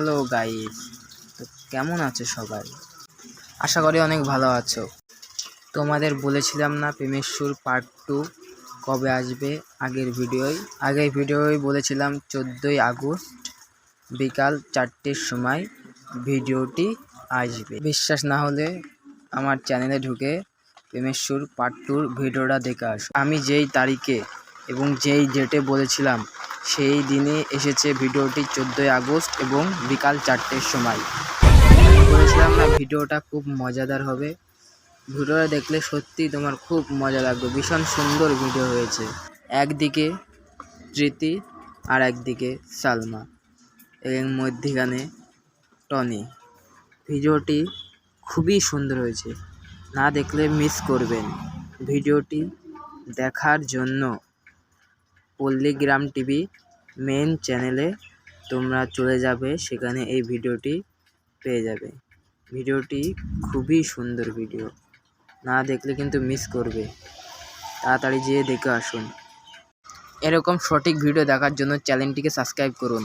Hello guys তো কেমন আছো সবাই? আশা করি অনেক ভালো আছো। তোমাদের বলেছিলাম না প্রেমের পার্ট টু কবে আসবে আগের ভিডিওয়? আগের ভিডিওয় বলেছিলাম চোদ্দোই আগস্ট, বিকাল চারটের সময় ভিডিওটি আসবে। বিশ্বাস না হলে আমার চ্যানেলে ঢুকে প্রেমের সুর পার্ট টুর ভিডিওটা দেখে আসো। আমি যেই তারিখে এবং যেই ডেটে বলেছিলাম সেই দিনে এসেছে ভিডিওটি চোদ্দোই আগস্ট এবং বিকাল চারটের সময়। বলেছিলাম না ভিডিওটা খুব মজাদার হবে। ভিডিওটা দেখলে সত্যি তোমার খুব মজা লাগবে। ভীষণ সুন্দর ভিডিও হয়েছে। একদিকে তৃতি আর একদিকে সালমা। এর মধ্যিখানে টনি। ভিডিওটি খুবই সুন্দর হয়েছে। না দেখলে মিস করবেন। ভিডিওটি দেখার জন্য পল্লীগ্রাম টিভি মেন চ্যানেলে তোমরা চলে যাবে, সেখানে এই ভিডিওটি পেয়ে যাবে। ভিডিওটি খুবই সুন্দর ভিডিও। না দেখলে কিন্তু মিস করবে। তাড়াতাড়ি যেয়ে দেখে আসুন। এরকম সঠিক ভিডিও দেখার জন্য চ্যানেলটিকে সাবস্ক্রাইব করুন।